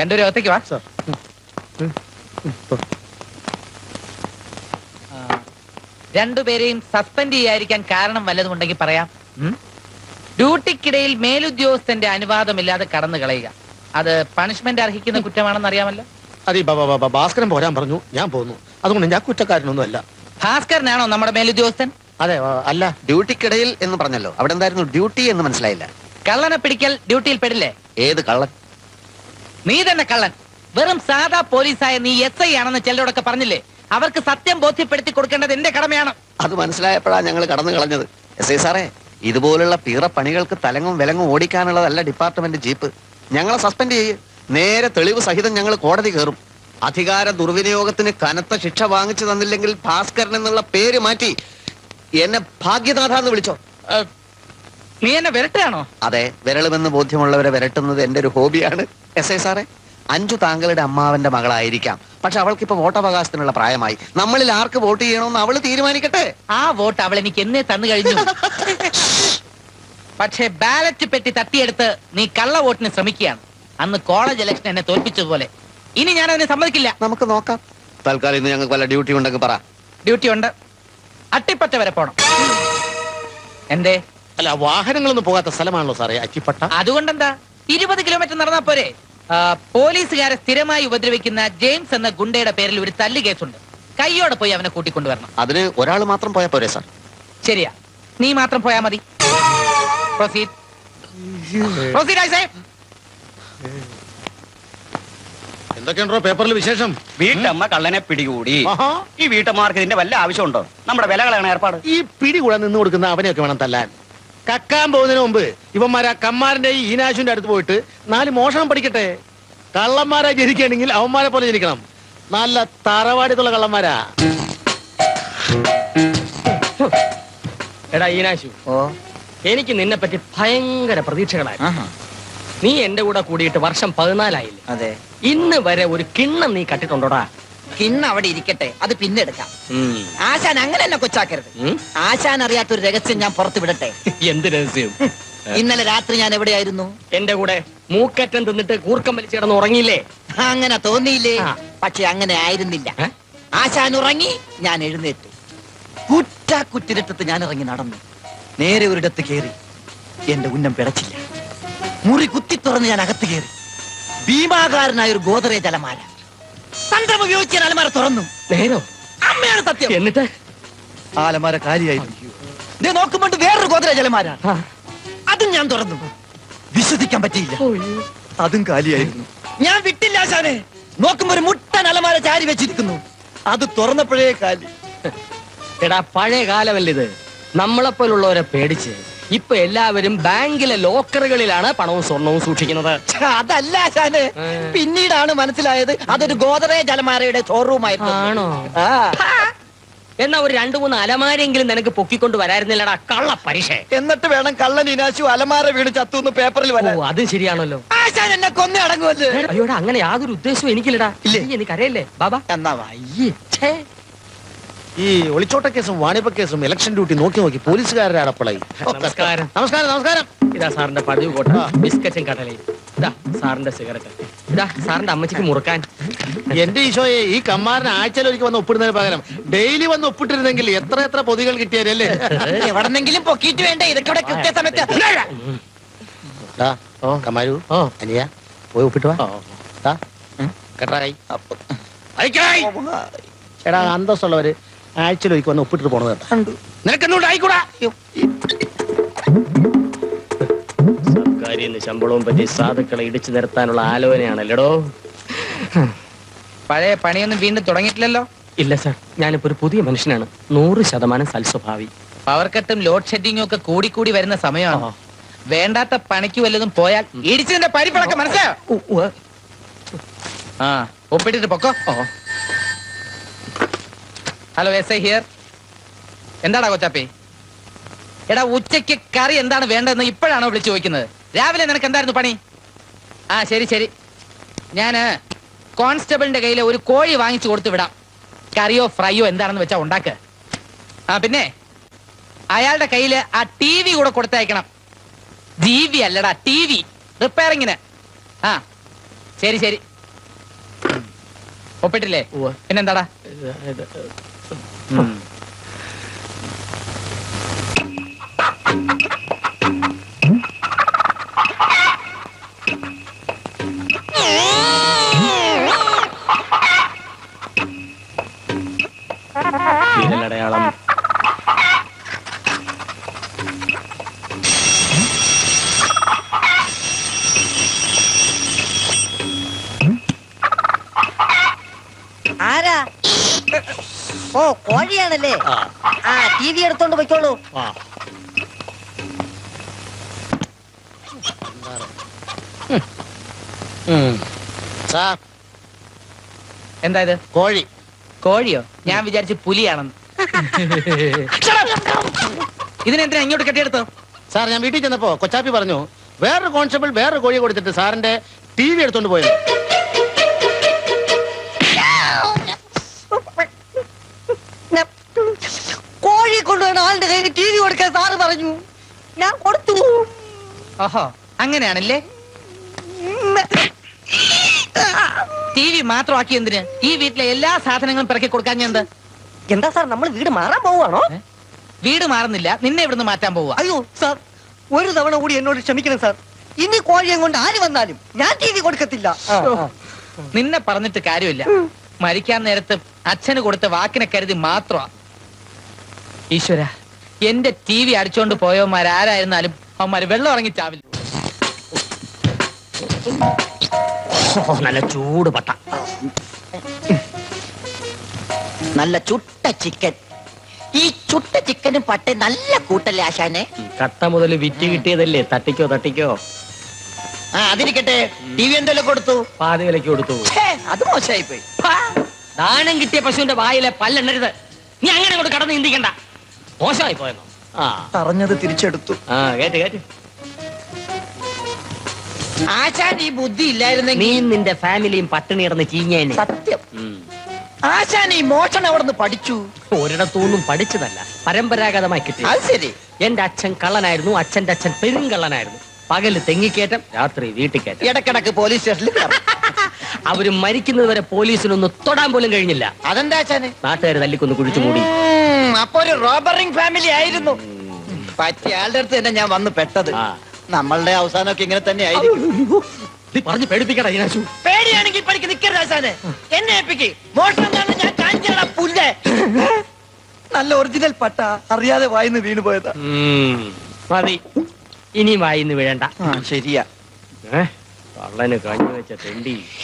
രണ്ടുപേരും അകത്തേക്ക് വാ. സാർ. ആ, രണ്ടുപേരെയും സസ്പെൻഡ് ചെയ്യാതിരിക്കാൻ കാരണം വല്ലതും ഉണ്ടെങ്കിൽ പറയാം? ഡ്യൂട്ടിക്കിടയിൽ മേലുദ്യോഗസ്ഥന്റെ അനുവാദമില്ലാതെ കടന്നു കളയുക. അത് പണിഷ്മെന്റ് അർഹിക്കുന്ന കുറ്റമാണെന്ന് അറിയാമല്ലോ. അതെ ബാബാ ബ- ബ- ബ- ഭാസ്കരൻ പോരാൻ പറഞ്ഞു. ഞാൻ പോകുന്നു അതുകൊണ്ട് ഞാൻ കുറ്റക്കാരനൊന്നും അല്ല. ഭാസ്കരനാണോ നമ്മുടെ മേലുദ്യോഗസ്ഥൻ? അതെ അല്ല. ഡ്യൂട്ടിക്കിടയിൽ എന്ന് പറഞ്ഞല്ലോ. അവിടെ എന്തായിരുന്നു ഡ്യൂട്ടി എന്ന് മനസ്സിലായില്ല. കള്ളനെ പിടിക്കൽ ഡ്യൂട്ടിയിൽ പെടില്ലേ? ഏത് കള്ളൻ? നീ തന്നെ കള്ളൻ. വെറും സാധാ പോലീസായ നീ എസ് ഐ ആണെന്ന് ചിലരോടൊക്കെ പറഞ്ഞില്ലേ? അവർക്ക് സത്യം ബോധ്യപ്പെടുത്തി കൊടുക്കേണ്ടത് എന്റെ കടമയാണ്. അത് മനസ്സിലായപ്പോഴാണ് ഞങ്ങൾ കടന്നു കളഞ്ഞത്. എസ് ഐ സാറേ ഇതുപോലുള്ള പീറ പണികൾക്ക് തലങ്ങും വിലങ്ങും ഓടിക്കാനുള്ളതല്ല ഡിപ്പാർട്ട്മെന്റ് ജീപ്പ്. ഞങ്ങളെ സസ്പെൻഡ് ചെയ്യ്. നേരെ തെളിവ് സഹിതം ഞങ്ങൾ കോടതി കയറും. അധികാര ദുർവിനിയോഗത്തിന് കനത്ത ശിക്ഷ വാങ്ങിച്ചു തന്നില്ലെങ്കിൽ ഭാസ്കരൻ എന്നുള്ള പേര് മാറ്റി എന്നെ ഭാഗ്യനാഥ എന്ന് വിളിച്ചോ നീ എന്നെ വിരട്ടാണോ അതെ വിരളുമെന്ന് ബോധ്യമുള്ളവരെ വിരട്ടുന്നത് എന്റെ ഒരു ഹോബിയാണ്. എസ് ഐ സാറേ അഞ്ചു താങ്കളുടെ അമ്മാവന്റെ മകളായിരിക്കാം. പക്ഷെ അവൾക്ക് ഇപ്പൊ വോട്ടവകാശത്തിനുള്ള പ്രായമായി. നമ്മളിൽ ആർക്ക് വോട്ട് ചെയ്യണമെന്ന് അവൾ തീരുമാനിക്കട്ടെ? ആ വോട്ട് അവൾ എനിക്ക് എന്നെ തന്നു കഴിഞ്ഞു. പക്ഷേ ബാലറ്റ് പെട്ടി തട്ടിയെടുത്ത് നീ കള്ള വോട്ടിന് ശ്രമിക്കുകയാണ്. അന്ന് കോളേജ് ഇലക്ഷൻ എന്നെ തോൽപ്പിച്ചതുപോലെ. ഇനി ഞാൻ അതിനെ സമ്മതിക്കില്ല. നമുക്ക് നോക്കാം. തൽക്കാലം ഇന്ന് ഞങ്ങൾക്ക് വല്ല ഡ്യൂട്ടി ഉണ്ടെങ്കിൽ പറ. ഡ്യൂട്ടി ഉണ്ട്. അട്ടിപ്പറ്റ വരെ പോണം. എന്തേ? അല്ല വാഹനങ്ങളൊന്നും പോകാത്ത സ്ഥലമാണല്ലോ സാറേ അച്ചിപ്പട്ട. അതുകൊണ്ടെന്താ? ഇരുപത് കിലോമീറ്റർ നടന്നാ പോരെ. ആ, പോലീസുകാരെ സ്ഥിരമായി ഉപദ്രവിക്കുന്ന ജെയിംസ് എന്ന ഗുണ്ടയുടെ പേരിൽ ഒരു തല്ല് കേസുണ്ട്. കയ്യോടെ പോയി അവനെ കൂട്ടിക്കൊണ്ടുവരണം. അതിന് ഒരാൾ മാത്രം പോയാൽ പോരെ സാർ? ശരിയാ. നീ മാത്രം പോയാ മതി. പ്രൊസീഡ്. പ്രൊസീഡ് എന്തൊക്കെയുണ്ടോ പേപ്പറിൽ വിശേഷം? വീട്ടമ്മ കള്ളനെ പിടികൂടി. ആഹാ. ഈ വീട്ടമ്മമാർക്ക് ഇതിന്റെ വല്ല ആവശ്യമുണ്ടോ? നമ്മുടെ വിലകളാണ് ഏർപ്പാട്. ഈ പിടി നിന്ന് കൊടുക്കുന്ന അവനെയൊക്കെ വേണം തല്ലാൻ. കക്കാൻ പോകുന്നതിന് മുമ്പ് ഇവന്മാരാ കമ്മാരന്റെ ഈ ഈനാശുവിന്റെ അടുത്ത് പോയിട്ട് നാല് മോഷണം പഠിക്കട്ടെ? കള്ളന്മാരാ ജനിക്കണമെങ്കിൽ അവന്മാരെ പോലെ ജനിക്കണം. നല്ല തറവാടിത്തുള്ള കള്ളന്മാരാ. എടാ ഈനാശു എനിക്ക് നിന്നെ പറ്റി ഭയങ്കര പ്രതീക്ഷകളായി. നീ എന്റെ കൂടെ കൂടിയിട്ട് വർഷം പതിനാലായില്ലേ? അതെ. ഇന്ന് വരെ ഒരു കിണ്ണം നീ കട്ടിട്ടുണ്ടോടാ? കിണ്ണ് അവിടെ ഇരിക്കട്ടെ. അത് പിന്നെ എടുക്കാം. ആശാൻ അങ്ങനെ എന്നെ കൊച്ചാക്കരുത്? ആശാൻ അറിയാത്ത ഒരു രഹസ്യം ഞാൻ പുറത്തു വിടട്ടെ. എന്ത് രഹസ്യം? ഇന്നലെ രാത്രി ഞാൻ എവിടെയായിരുന്നു? എന്റെ കൂടെ മൂക്കറ്റം തിന്നിട്ട് കൂർക്കം വലിച്ചു കിടന്ന് ഉറങ്ങിയില്ലേ? അങ്ങനെ തോന്നിയില്ലേ? പക്ഷെ അങ്ങനെ ആയിരുന്നില്ല? ആശാൻ ഉറങ്ങി ഞാൻ എഴുന്നേറ്റു. കുറ്റ കുറ്റിരട്ടത്ത് ഞാൻ ഇറങ്ങി നടന്നു. നേരെ ഒരിടത്ത് കയറി എന്റെ ഉന്നം പിടച്ചില്ല. മുറി കുത്തി തുറന്ന് ഞാൻ അകത്ത് കയറി ഭീമാകാരനായ ഒരു ഗോദറേജ് അലമാര തന്ത്രം ഉപയോഗിച്ച് ഞാൻ അലമാര തുറന്നു. നേരോ അമ്മയാണ് സത്യം. എന്നിട്ട്? ആലമാര അലമാര കാലിയായിരുന്നു നോക്കുമ്പോൾ വേറൊരു ഗോദറേജ് അലമാര ആ. അതും ഞാൻ തുറന്നു. വിശ്വസിക്കാൻ പറ്റിയില്ല. അതും കാലിയായിരുന്നു. ഞാൻ വിട്ടില്ല ആശാനെ. നോക്കുമ്പോ ഒരു മുട്ടൻ അലമാര ചാരി വെച്ചിരിക്കുന്നു. അത് തുറന്നപ്പോഴേ കാലി. എടാ പഴയ കാലമല്ലിത്. നമ്മളെപ്പോലുള്ളവരെ പേടിച്ച്. ഇപ്പൊ എല്ലാവരും ബാങ്കിലെ ലോക്കറുകളിലാണ് പണവും സ്വർണവും സൂക്ഷിക്കുന്നത്. അതല്ല ആശാനെ. പിന്നീടാണ് മനസ്സിലായത് അതൊരു ഗോദറേജ് അലമാരയുടെ ഷോറൂം ആയിരുന്നു എന്നാ ഒരു രണ്ടു മൂന്ന് അലമാരെങ്കിലും നിനക്ക് പൊക്കിക്കൊണ്ട് വരായിരുന്നില്ലടാ കള്ള പരീക്ഷ. എന്നിട്ട് വേണം കള്ളൻ ഇനാശു അലമാര വീണ് ചത്തുന്ന് പേപ്പറിൽ വരാൻ. അതും ശരിയാണല്ലോ. ആശാൻ എന്നെ കൊന്നു അടങ്ങുമല്ലേ അയ്യോടാ അങ്ങനെ യാതൊരു ഉദ്ദേശവും എനിക്കില്ലടാ. ഇല്ലേ? എനിക്കറിയല്ലേ ബാബാ. എന്നാ വാ. ഈ ഒളിച്ചോട്ട കേസും വാണിപ കേസും ഇലക്ഷൻ ഡ്യൂട്ടി നോക്കി നോക്കി പോലീസുകാരുടെ അടപ്പളായി. നമസ്കാരം. നമസ്കാരം നമസ്കാരം. ഇതാ സാറിന്റെ പതിവ് കോട്ട. ബിസ്ക്കറ്റും കടലയും. ഇതാ സാറിന്റെ സിഗരറ്റ് ഇതാ സാറിന്റെ അമ്മച്ചിക്ക് മുറുക്കാൻ. എന്റെ ഈശോയെ ഈ കമ്മാരന് ആഴ്ചയിൽ ഒരിക്കൽ വന്ന് ഒപ്പിടുന്നതിന് പകരം ഡെയിലി വന്ന് ഒപ്പിട്ടിരുന്നെങ്കിൽ എത്ര എത്ര പൊതികൾ കിട്ടിയാലല്ലേ? എവിടെന്നെങ്കിലും പൊക്കിയിട്ട് വേണ്ടേ? ഇതൊക്കെ ഇവിടെ കൃത്യസമയത്ത്. കമാരു ഓ. അനിയ പോയി ഒപ്പിട്ട് വാ. ദാ, കേട്ടാ കൈ. അയക്കായ്. എടാ അന്തസ്സുള്ളവര് ആഴ്ചയിൽ ഒരിക്കൽ വന്ന് ഒപ്പിട്ടിട്ട് പോണത് കേട്ടാ. നിനക്കെന്നോട്ട് ആയിക്കൂടാ. സർക്കാരിന്ന് ശമ്പളവും പറ്റി സാധുക്കളെ ഇടിച്ചു നിരത്താനുള്ള ആലോചനയാണല്ലോ പഴയ പണിയൊന്നും വീണ്ടും തുടങ്ങിയിട്ടില്ലല്ലോ? ഇല്ല സാർ. ഞാനിപ്പോ ഒരു പുതിയ മനുഷ്യനാണ്. നൂറ് ശതമാനം സൽസ്വഭാവി. പവർ കട്ടും ലോഡ് ഷെഡിങ്ങും ഒക്കെ കൂടി കൂടി വരുന്ന സമയമാണ്. വേണ്ടാത്ത പണിക്ക് വല്ലതും പോയാൽ ഇടിച്ചതിന്റെ പരിപ്പളക്കം മനസ്സിലായോ? ആ ഒപ്പിട്ടിട്ട് പൊക്കോ. ഹലോ എസ് ഐ ഹിയർ എന്താടാ കൊച്ചാപ്പി? എടാ ഉച്ചയ്ക്ക് കറി എന്താണ് വേണ്ടതെന്ന് ഇപ്പോഴാണോ വിളിച്ചു ചോദിക്കുന്നത്? രാവിലെ നിനക്ക് എന്തായിരുന്നു പണി? ആ ശരി ശരി. ഞാൻ കോൺസ്റ്റബിളിന്റെ കയ്യിൽ ഒരു കോഴി വാങ്ങിച്ചു കൊടുത്തു വിടാം. കറിയോ ഫ്രൈയോ എന്താണെന്ന് വെച്ചാ ഉണ്ടാക്ക്. ആ പിന്നെ അയാളുടെ കയ്യിൽ ആ ടി വി കൂടെ കൊടുത്തയക്കണം. ജി വി അല്ലടാ ടി വി. റിപ്പയറിങ്ങിന്. ആ ശരി ശരി. ഒപ്പിട്ടില്ലേ. പിന്നെന്താടാ? ഇത്, ഇത്, ഓ കോഴിയാണല്ലേ? ആ. ടി വി എടുത്തോണ്ട് പൊയ്ക്കോളൂ. ആ. ഉം. സാർ. എന്താ ഇത്? കോഴി. കോഴിയോ? ഞാൻ വിചാരിച്ച് പുലിയാണെന്ന്. ഇതിനെന്തിനാ ഇങ്ങോട്ട് കെട്ടിയെടുത്തോ സാർ ഞാൻ വീട്ടിൽ ചെന്നപ്പോ കൊച്ചാപ്പി പറഞ്ഞു വേറൊരു കോൺസ്റ്റബിൾ വേറൊരു കോഴി കൊടുത്തിട്ട് സാറിന്റെ ടി വി എടുത്തോണ്ട് പോയത്. കൊണ്ടുവന്ന ആളിന്റെ കയ്യിൽ ടി വി കൊടുക്കാൻ സാറ് പറഞ്ഞു. ഞാൻ കൊടുത്തു. ഓഹോ അങ്ങനെയാണല്ലേ? ടി വി മാത്രമാക്കി എന്തിന്? ഈ വീട്ടിലെ എല്ലാ സാധനങ്ങളും പിറക്കി കൊടുക്കാൻ ഞാൻ എന്താ? എന്താ സാർ നമ്മൾ വീട് മാറാൻ പോവാണോ വീട് മാറുന്നില്ല നിന്നെ ഇവിടുന്ന് മാറ്റാൻ പോവുക. അയ്യോ സാർ ഒരു തവണ കൂടി എന്നോട് ക്ഷമിക്കണം സാർ. ഇനി കോഴിയെ കൊണ്ട് ആര് വന്നാലും ഞാൻ ടി വി കൊടുക്കത്തില്ല. നിന്നെ പറഞ്ഞിട്ട് കാര്യമില്ല. മരിക്കാൻ നേരത്ത് അച്ഛന് കൊടുത്ത വാക്കിനെ കരുതി മാത്രമാ. ഈശ്വര എന്റെ ടി വി അടിച്ചോണ്ട് പോയവന്മാരാരായിരുന്നാലും അവന്മാര് വെള്ളം ഇറങ്ങി ചാവില്ല. നല്ല ചൂട് പട്ട. നല്ല ചുട്ട ചിക്കൻ. ഈ ചുട്ട ചിക്കനും പട്ടെ നല്ല കൂട്ടല്ലേ ആശാനെ? കട്ട മുതൽ വിറ്റ് കിട്ടിയതല്ലേ? തട്ടിക്കോ തട്ടിക്കോ. ആ അതിരിക്കട്ടെ. ടി വി എന്തെല്ലാം കൊടുത്തു? പാതി വിലക്ക് കൊടുത്തു അത് മോശമായി പോയി ദാനം കിട്ടിയ പശുവിന്റെ വായിലെ പല്ലെണ്ണരുത്. നീ അങ്ങനെ കൊണ്ട് കടന്ന് ചിന്തിക്കണ്ട. മോശമായി പോയെന്നോ ആ. പറഞ്ഞത് തിരിച്ചെടുത്തു. ആ കേട്ട് കേട്ട് ആശാൻ ഈ ബുദ്ധി ഇല്ലായിരുന്നെങ്കിൽ നീ നിന്റെ ഫാമിലിയും പട്ടിണി ഇറന്ന് ചീഞ്ഞേനെ. സത്യം. ആശാൻ ഈ മോഷണം അവിടുന്ന് പഠിച്ചു? ഒരിടത്തൊന്നും പഠിച്ചതല്ല പരമ്പരാഗതമായി കിട്ടി. അത് ശരി. എന്റെ അച്ഛൻ കള്ളനായിരുന്നു അച്ഛന്റെ അച്ഛൻ പെരുങ്കള്ളനായിരുന്നു. പകൽ തെങ്ങിക്കയറ്റം രാത്രി വീട്ടിൽ കയറ്റം ഇടക്കിടക്ക് പോലീസ് സ്റ്റേഷനിൽ കയറും. അവർ മരിക്കുന്നത് വരെ പോലീസിനൊന്ന് തൊടാൻ പോലും കഴിഞ്ഞില്ല. അതെന്താ ആശാന്? നാട്ടുകാർ തല്ലിക്കൊന്ന് കുഴിച്ചു മൂടി. അപ്പൊ ഒരു റോബറിംഗ് ഫാമിലി ആയിരുന്നു. പറ്റിയ ആളുടെ അടുത്ത് തന്നെ ഞാൻ വന്ന് പെട്ടത്. നമ്മളുടെ അവസാനമൊക്കെ ഇങ്ങനെ തന്നെ ആയിരിക്കും. നീ പറഞ്ഞു പേടിപ്പിക്കടാ ഈനാശു പേടിയാണെങ്കിൽ പഠിക്ക് നിക്കരുത് ആശാനെ. എന്നെ ഏൽപ്പിക്ക്. മോഷണം ഞാൻ കാണിച്ചടാ പുല്ലേ. നല്ല ഒറിജിനൽ പട്ട. അറിയാതെ വായിന്ന് വീണു പോയതാ. മതി. ഇനി വായിന്ന് വീഴണ്ട ശരിയാ. ഏ കള്ളന് കഞ്ഞു വെച്ച തെണ്ടി.